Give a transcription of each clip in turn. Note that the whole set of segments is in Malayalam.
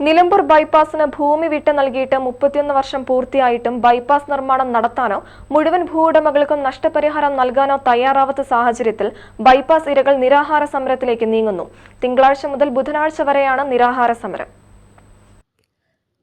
Nilambur ബൈപ്പാസിന് ഭൂമി വിട്ട് നൽകിയിട്ട് മുപ്പത്തിയൊന്ന് വർഷം പൂർത്തിയായിട്ടും ബൈപ്പാസ് നിർമ്മാണം നടത്താനോ മുഴുവൻ ഭൂവുടമകൾക്കും നഷ്ടപരിഹാരം നൽകാനോ തയ്യാറാവാത്ത സാഹചര്യത്തിൽ ബൈപ്പാസ് ഇരകൾ നിരാഹാര സമരത്തിലേക്ക് നീങ്ങുന്നു. തിങ്കളാഴ്ച മുതൽ ബുധനാഴ്ച വരെയാണ് നിരാഹാര സമരം.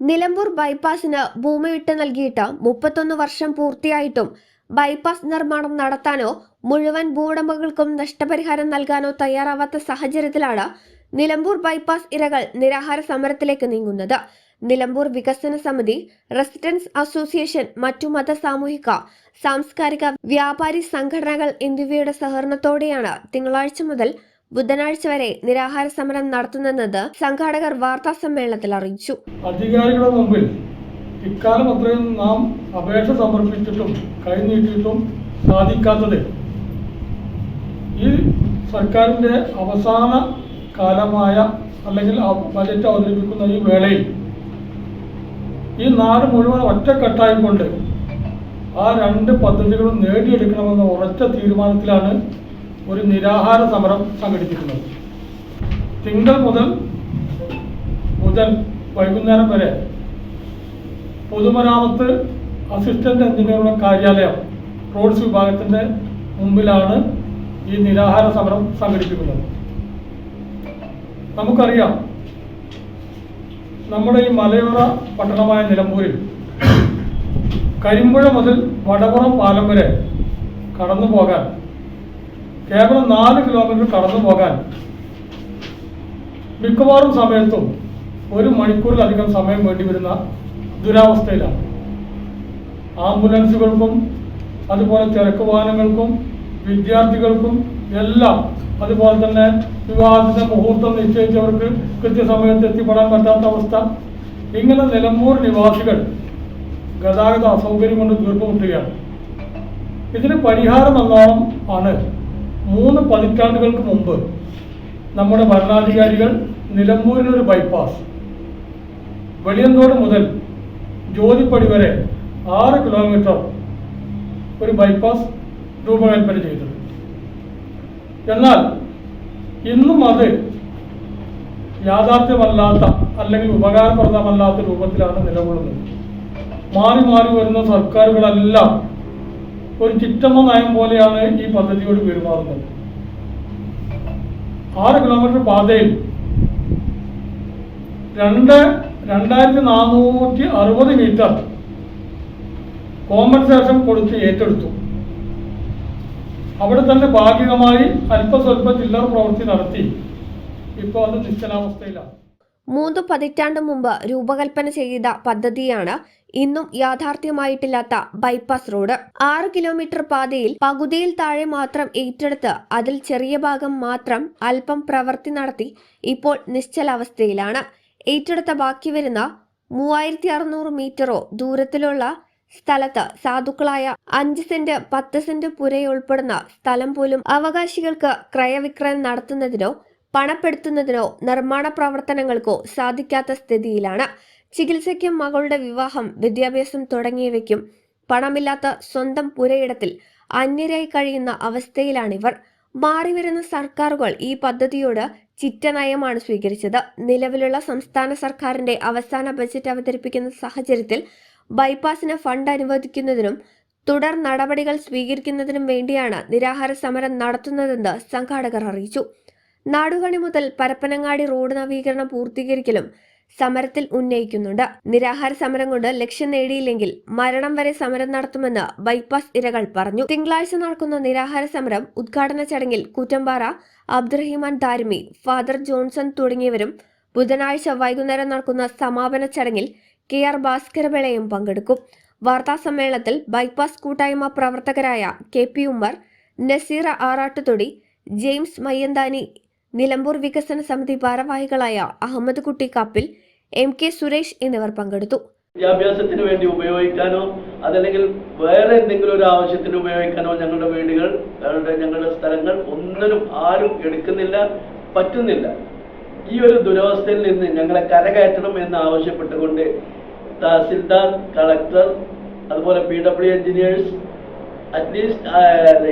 നിലമ്പൂർ ബൈപ്പാസിന് ഭൂമി വിട്ട് നൽകിയിട്ട് മുപ്പത്തൊന്ന് വർഷം പൂർത്തിയായിട്ടും ബൈപ്പാസ് നിർമ്മാണം നടത്താനോ മുഴുവൻ ഭൂവുടമകൾക്കും നഷ്ടപരിഹാരം നൽകാനോ തയ്യാറാവാത്ത സാഹചര്യത്തിലാണ് നിലമ്പൂർ ബൈപ്പാസ് ഇരകൾ നിരാഹാര സമരത്തിലേക്ക് നീങ്ങുന്നത്. നിലമ്പൂർ വികസന സമിതി റെസിഡൻസ് അസോസിയേഷൻ മറ്റു മത സാമൂഹിക സാംസ്കാരിക വ്യാപാരി സംഘടനകൾ എന്നിവയുടെ സഹകരണത്തോടെയാണ് തിങ്കളാഴ്ച മുതൽ ബുധനാഴ്ച വരെ നിരാഹാര സമരം നടത്തുന്നതെന്ന് സംഘാടകർ വാർത്താ സമ്മേളനത്തിൽ അറിയിച്ചു. അധികാരികളുടെ മുമ്പിൽ ഇക്കാലം അത്രയും നാം അപേക്ഷ സമർപ്പിച്ചിട്ടും കൈനീട്ടിയിട്ടും സാധിക്കാത്തത് ഈ സർക്കാരിന്റെ അവസാന കാലമായ അല്ലെങ്കിൽ ബജറ്റ് അവതരിപ്പിക്കുന്ന ഈ വേളയിൽ ഈ നാട് മുഴുവൻ ഒറ്റക്കെട്ടായിക്കൊണ്ട് ആ രണ്ട് പദ്ധതികളും നേടിയെടുക്കണമെന്ന ഉറച്ച തീരുമാനത്തിലാണ് ഒരു നിരാഹാര സമരം സംഘടിപ്പിക്കുന്നത്. തിങ്കൾ മുതൽ ബുധൻ വൈകുന്നേരം വരെ പൊതുമരാമത്ത് അസിസ്റ്റന്റ് എഞ്ചിനീയറുടെ കാര്യാലയം റോഡ്സ് വിഭാഗത്തിന്റെ മുമ്പിലാണ് ഈ നിരാഹാര സമരം സംഘടിപ്പിക്കുന്നത്. നമുക്കറിയാം നമ്മുടെ ഈ മലയോര പട്ടണമായ നിലമ്പൂരിൽ കരിമ്പുഴ മുതൽ വടപുറം പാലം വരെ കടന്നു പോകാൻ കേവലം നാല് കിലോമീറ്റർ കടന്നു പോകാൻ മിക്കവാറും സമയത്തും ഒരു മണിക്കൂറിലധികം സമയം വേണ്ടി വരുന്ന ദുരാവസ്ഥയിലാണ്. ആംബുലൻസുകൾക്കും അതുപോലെ തിരക്ക് വാഹനങ്ങൾക്കും വിദ്യാർത്ഥികൾക്കും എല്ലാം അതുപോലെ തന്നെ വിവാഹത്തിന്റെ മുഹൂർത്തം നിശ്ചയിച്ചവർക്ക് കൃത്യസമയത്ത് എത്തിപ്പെടാൻ പറ്റാത്ത അവസ്ഥ. ഇങ്ങനെ നിലമ്പൂർ നിവാസികൾ ഗതാഗത അസൗകര്യം കൊണ്ട് തീർപ്പുമുട്ടുകയാണ് ഇതിന് പരിഹാരം എന്നോണം ആണ്. മൂന്ന് പതിറ്റാണ്ടുകൾക്ക് മുമ്പ് നമ്മുടെ ഭരണാധികാരികൾ നിലമ്പൂരിനൊരു ബൈപ്പാസ് വെളിയന്തോട് മുതൽ ജ്യോതിപ്പടി വരെ ആറ് കിലോമീറ്റർ ഒരു ബൈപ്പാസ് രൂപകൽപ്പന ചെയ്തത് എന്നാൽ ഇന്നും അത് യാഥാർത്ഥ്യമല്ലാത്ത അല്ലെങ്കിൽ ഉപകാരപ്രദമല്ലാത്ത രൂപത്തിലാണ് നിലകൊള്ളുന്നത്. മാറി മാറി വരുന്ന സർക്കാരുകളെല്ലാം ഒരു ചിറ്റമ്മ നയം പോലെയാണ് ഈ പദ്ധതിയോട് പെരുമാറുന്നത്. ആറ് കിലോമീറ്റർ പാതയിൽ രണ്ട് രണ്ടായിരത്തി നാനൂറ്റി അറുപത് മീറ്റർ കോമ്പൻസേഷൻ കൊടുത്ത് ഏറ്റെടുത്തു. അവിടെ തന്നെ ഭാഗികമായി അല്പസ്വല്പ ചില്ലറ പ്രവൃത്തി നടത്തി. ഇപ്പോൾ അത് നിശ്ചലാവസ്ഥയിലാണ് മൂന്ന് പതിറ്റാണ്ട് മുമ്പ് രൂപകൽപ്പന ചെയ്ത പദ്ധതിയാണ് ഇന്നും യാഥാർത്ഥ്യമായിട്ടില്ലാത്ത ബൈപ്പാസ് റോഡ്. ആറ് കിലോമീറ്റർ പാതയിൽ പകുതിയിൽ താഴെ മാത്രം ഏറ്റെടുത്ത് അതിൽ ചെറിയ ഭാഗം മാത്രം അല്പം പ്രവൃത്തി നടത്തി ഇപ്പോൾ നിശ്ചലാവസ്ഥയിലാണ്. ഏറ്റെടുത്ത ബാക്കി വരുന്ന മൂവായിരത്തി അറുന്നൂറ് മീറ്ററോ ദൂരത്തിലുള്ള സ്ഥലത്ത് സാധുക്കളായ അഞ്ച് സെന്റ് പത്ത് സെന്റ് പുരയുൾപ്പെടുന്ന സ്ഥലം പോലും അവകാശികൾക്ക് ക്രയവിക്രയം നടത്തുന്നതിനോ പണപ്പെടുത്തുന്നതിനോ നിർമ്മാണ പ്രവർത്തനങ്ങൾക്കോ സാധിക്കാത്ത സ്ഥിതിയിലാണ്. ചികിത്സയ്ക്കും മകളുടെ വിവാഹം വിദ്യാഭ്യാസം തുടങ്ങിയവയ്ക്കും പണമില്ലാത്ത സ്വന്തം പുരയിടത്തിൽ അന്യരായി കഴിയുന്ന അവസ്ഥയിലാണിവർ. മാറിവരുന്ന സർക്കാരുകൾ ഈ പദ്ധതിയോട് ചിറ്റനയമാണ് സ്വീകരിച്ചത്. നിലവിലുള്ള സംസ്ഥാന സർക്കാരിന്റെ അവസാന ബജറ്റ് അവതരിപ്പിക്കുന്ന സാഹചര്യത്തിൽ ബൈപ്പാസിന് ഫണ്ട് അനുവദിക്കുന്നതിനും തുടർ നടപടികൾ സ്വീകരിക്കുന്നതിനും വേണ്ടിയാണ് നിരാഹാര സമരം നടത്തുന്നതെന്ന് സംഘാടകർ അറിയിച്ചു. നാടുകണി മുതൽ പരപ്പനങ്ങാടി റോഡ് നവീകരണം പൂർത്തീകരിക്കലും സമരത്തിൽ ഉന്നയിക്കുന്നുണ്ട്. നിരാഹാര സമരം കൊണ്ട് ലക്ഷ്യം നേടിയില്ലെങ്കിൽ മരണം വരെ സമരം നടത്തുമെന്ന് ബൈപ്പാസ് ഇരകൾ പറഞ്ഞു. തിങ്കളാഴ്ച നടക്കുന്ന നിരാഹാര സമരം ഉദ്ഘാടന ചടങ്ങിൽ കൂറ്റമ്പാറ അബ്ദുറഹിമാൻ ദാരിമി ഫാദർ ജോൺസൺ തുടങ്ങിയവരും ബുധനാഴ്ച വൈകുന്നേരം നടക്കുന്ന സമാപന ചടങ്ങിൽ കെ ആർ ഭാസ്കരപിളയും പങ്കെടുക്കും. വാർത്താ സമ്മേളനത്തിൽ ബൈപ്പാസ് കൂട്ടായ്മ പ്രവർത്തകരായ K P Ummer Naseera Arattuthodi James Mayyanthani Nilambur വികസന സമിതി ഭാരവാഹികളായ അഹമ്മദ് കുട്ടി കപ്പിൽ എം കെ സുരേഷ് എന്നിവർ പങ്കെടുത്തു. വിദ്യാഭ്യാസത്തിന് വേണ്ടി ഉപയോഗിക്കാനോ അതല്ലെങ്കിൽ വേറെ എന്തെങ്കിലും ഒരു ആവശ്യത്തിന് ഉപയോഗിക്കാനോ ഞങ്ങളുടെ വീടുകൾ ഞങ്ങളുടെ സ്ഥലങ്ങൾ ഒന്നിനും ആരും എടുക്കുന്നില്ല പറ്റുന്നില്ല. ഈ ഒരു ദുരവസ്ഥയിൽ നിന്ന് ഞങ്ങളെ കരകയറ്റണം എന്ന് ആവശ്യപ്പെട്ടുകൊണ്ട് തഹസിൽദാർ കളക്ടർ അതുപോലെ P W engineers at least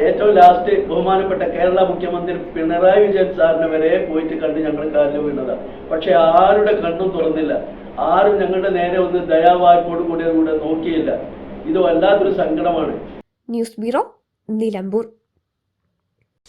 ഏറ്റവും ലാസ്റ്റ് ബഹുമാനപ്പെട്ട കേരള മുഖ്യമന്ത്രി പിണറായി വിജയൻ സാറിനെ വരെ പോയിട്ട് കണ്ട് ഞങ്ങൾ കാലിൽ വീണതാണ് പക്ഷെ ആരുടെ കണ്ണും തുറന്നില്ല. ആരും ഞങ്ങളുടെ നേരെ ഒന്ന് ദയാവായ്പോട് കൂടി കൂടെ നോക്കിയില്ല. ഇത് വല്ലാത്തൊരു സങ്കടമാണ്. News bureau Nilambur.